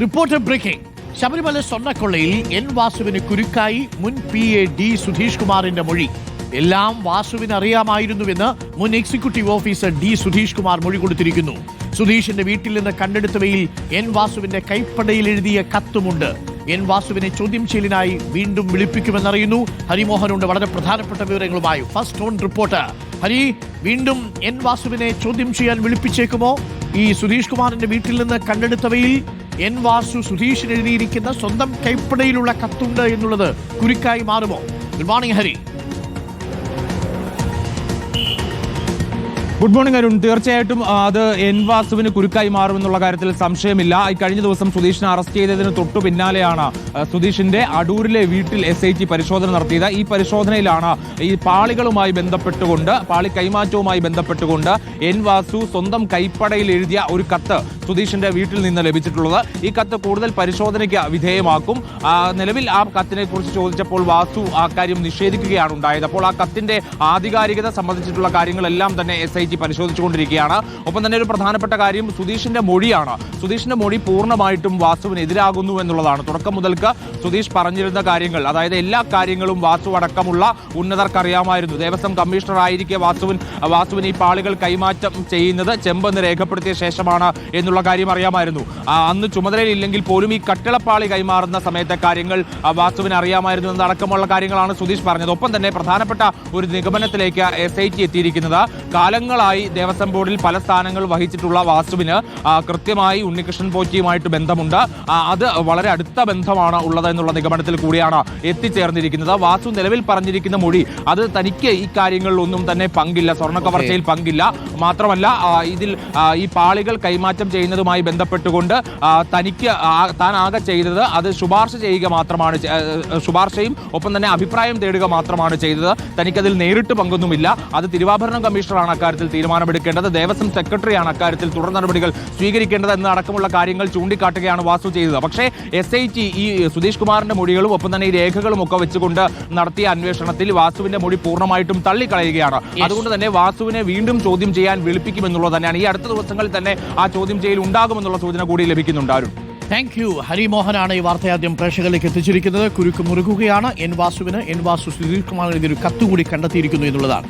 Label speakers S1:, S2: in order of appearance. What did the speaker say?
S1: Reporter breaking Sabarimala സ്വർണക്കൊള്ളയിൽ N വാസുവിന് കുരുക്കായി മുൻ പി എ ഡി സുധീഷ് കുമാറിന്റെ മൊഴി. എല്ലാം വാസുവിന് അറിയാമായിരുന്നുവെന്ന് മുൻ executive officer D Sudheesh Kumar മൊഴി കൊടുത്തിരിക്കുന്നു. സുധീഷിന്റെ വീട്ടിൽ നിന്ന് കണ്ടെടുത്തവയിൽ എൻ വാസുവിന്റെ കൈപ്പടയിൽ എഴുതിയ കത്തുമുണ്ട്. എൻ വാസുവിനെ ചോദ്യം ചെയ്യലിനായി വീണ്ടും വിളിപ്പിക്കുമെന്നറിയുന്നു. ഹരിമോഹനുണ്ട് വളരെ പ്രധാനപ്പെട്ട വിവരങ്ങളുമായി. ഫസ്റ്റ് ഓൺ റിപ്പോർട്ട് ഹരി വീണ്ടും എൻ വാസുവിനെ ചോദ്യം ചെയ്യാൻ വിളിപ്പിച്ചേക്കുമോ? ഈ സുധീഷ് കുമാറിന്റെ വീട്ടിൽ നിന്ന് കണ്ടെടുത്തവയിൽ എൻ വാസു സുധീഷിന് എഴുതിയിരിക്കുന്ന സ്വന്തം കൈപ്പടയിലുള്ള കത്തുണ്ട് എന്നുള്ളത് കുരുക്കായി മാറുമോ? Good morning Hari
S2: good morning Arun തീർച്ചയായിട്ടും അത് എൻ വാസുവിന് കുരുക്കായി മാറുമെന്നുള്ള കാര്യത്തിൽ സംശയമില്ല. കഴിഞ്ഞ ദിവസം സുധീഷിനെ അറസ്റ്റ് ചെയ്തതിന് തൊട്ടു പിന്നാലെയാണ് സുധീഷിന്റെ അടൂരിലെ വീട്ടിൽ എസ് ഐ ടി പരിശോധന നടത്തിയത്. ഈ പരിശോധനയിലാണ് ഈ പാളികളുമായി ബന്ധപ്പെട്ടുകൊണ്ട് പാളി കൈമാറ്റവുമായി ബന്ധപ്പെട്ടുകൊണ്ട് എൻ വാസു സ്വന്തം കൈപ്പടയിൽ എഴുതിയ ഒരു കത്ത് സുധീഷിന്റെ വീട്ടിൽ നിന്ന് ലഭിച്ചിട്ടുള്ളത്. ഈ കത്ത് കൂടുതൽ പരിശോധനയ്ക്ക് വിധേയമാക്കും. നിലവിൽ ആ കത്തിനെ കുറിച്ച് ചോദിച്ചപ്പോൾ വാസു ആ കാര്യം നിഷേധിക്കുകയാണ് ഉണ്ടായത്. അപ്പോൾ ആ കത്തിന്റെ ആധികാരികത സംബന്ധിച്ചിട്ടുള്ള കാര്യങ്ങളെല്ലാം തന്നെ എസ് ഐ ടി പരിശോധിച്ചുകൊണ്ടിരിക്കുകയാണ്. ഒപ്പം തന്നെ ഒരു പ്രധാനപ്പെട്ട കാര്യം സുധീഷിന്റെ മൊഴിയാണ്. സുധീഷിന്റെ മൊഴി പൂർണമായിട്ടും വാസുവിന് എതിരാകുന്നു എന്നുള്ളതാണ്. തുടക്കം മുതൽക്ക് സുധീഷ് പറഞ്ഞിരുന്ന കാര്യങ്ങൾ അതായത് എല്ലാ കാര്യങ്ങളും വാസു അടക്കമുള്ള ഉന്നതർക്കറിയാമായിരുന്നു. ദേവസ്വം കമ്മീഷണർ ആയിരിക്കെ വാസുവിൻ വാസുവിന് ഈ പാളികൾ കൈമാറ്റം ചെയ്യുന്നത് ചെമ്പെന്ന് രേഖപ്പെടുത്തിയ ശേഷമാണ് എന്നുള്ള കാര്യം അറിയാമായിരുന്നു. അന്ന് ചുമതലയിലില്ലെങ്കിൽ പോലും ഈ കട്ടിളപ്പാളി കൈമാറുന്ന സമയത്തെ കാര്യങ്ങൾ വാസുവിന് അറിയാമായിരുന്നു എന്നടക്കമുള്ള കാര്യങ്ങളാണ് സുധീഷ് പറഞ്ഞത്. ഒപ്പം തന്നെ പ്രധാനപ്പെട്ട ഒരു നിഗമനത്തിലേക്ക് എസ് ഐ ടി എത്തിയിരിക്കുന്നത്. കാലങ്ങളായി ദേവസ്വം ബോർഡിൽ പല സ്ഥാനങ്ങൾ വഹിച്ചിട്ടുള്ള വാസുവിന് കൃത്യമായി ഉണ്ണികൃഷ്ണൻ പോറ്റിയുമായിട്ട് ബന്ധമുണ്ട്. അത് വളരെ അടുത്ത ബന്ധമാണ് ഉള്ളത് എന്നുള്ള നിഗമനത്തിൽ കൂടിയാണ് എത്തിച്ചേർന്നിരിക്കുന്നത്. വാസു നിലവിൽ പറഞ്ഞിരിക്കുന്ന മൊഴി അത് തനിക്ക് ഈ കാര്യങ്ങളിൽ ഒന്നും തന്നെ പങ്കില്ല സ്വർണ കവർച്ചയിൽ പങ്കില്ല. മാത്രമല്ല ഇതിൽ ഈ പാളികൾ കൈമാറ്റം ചെയ്യുന്നതുമായി ബന്ധപ്പെട്ടുകൊണ്ട് തനിക്ക് താൻ ആകെ ചെയ്തത് അത് ശുപാർശ ചെയ്യുക മാത്രമാണ് ശുപാർശയും ഒപ്പം തന്നെ അഭിപ്രായം തേടുക മാത്രമാണ് ചെയ്തത്. തനിക്കതിൽ നേരിട്ട് പങ്കൊന്നുമില്ല. അത് തിരുവാഭരണം കമ്മീഷണറാണ് അക്കാര്യത്തിൽ തീരുമാനമെടുക്കേണ്ടത്. ദേവസ്വം സെക്രട്ടറിയാണ് അക്കാര്യത്തിൽ തുടർ നടപടികൾ സ്വീകരിക്കേണ്ടത് എന്ന അടക്കമുള്ള കാര്യങ്ങൾ ചൂണ്ടിക്കാട്ടുകയാണ് വാസു ചെയ്തത്. പക്ഷേ എസ് ഐ ടി ഈ സുധീഷ് കുമാറിന്റെ മൊഴികളും ഒപ്പം തന്നെ ഈ രേഖകളും ഒക്കെ വെച്ചുകൊണ്ട് നടത്തിയ അന്വേഷണത്തിൽ വാസുവിന്റെ മൊഴി പൂർണമായിട്ടും തള്ളിക്കളയുകയാണ്. അതുകൊണ്ട് തന്നെ വാസുവിനെ വീണ്ടും ചോദ്യം ചെയ്യാൻ വിളിപ്പിക്കുമെന്നുള്ളത് തന്നെയാണ്. ഈ അടുത്ത ദിവസങ്ങളിൽ തന്നെ ആ ചോദ്യം ചെയ്യൽ ഉണ്ടാകുമെന്നുള്ള സൂചന കൂടി ലഭിക്കുന്നുണ്ട്. അരുൺ.
S1: താങ്ക് യു ഹരിമോഹനാണ് ഈ വാർത്ത ആദ്യം പ്രേക്ഷകരിലേക്ക് എത്തിച്ചിരിക്കുന്നത്. കുരുക്ക് മുറുകുകയാണ്. എൻ വാസുവിന് എൻ വാസു സുധീഷ് കുമാറിനെതിരെ ഒരു കത്തുകൂടി കണ്ടെത്തിയിരിക്കുന്നു എന്നുള്ളതാണ്.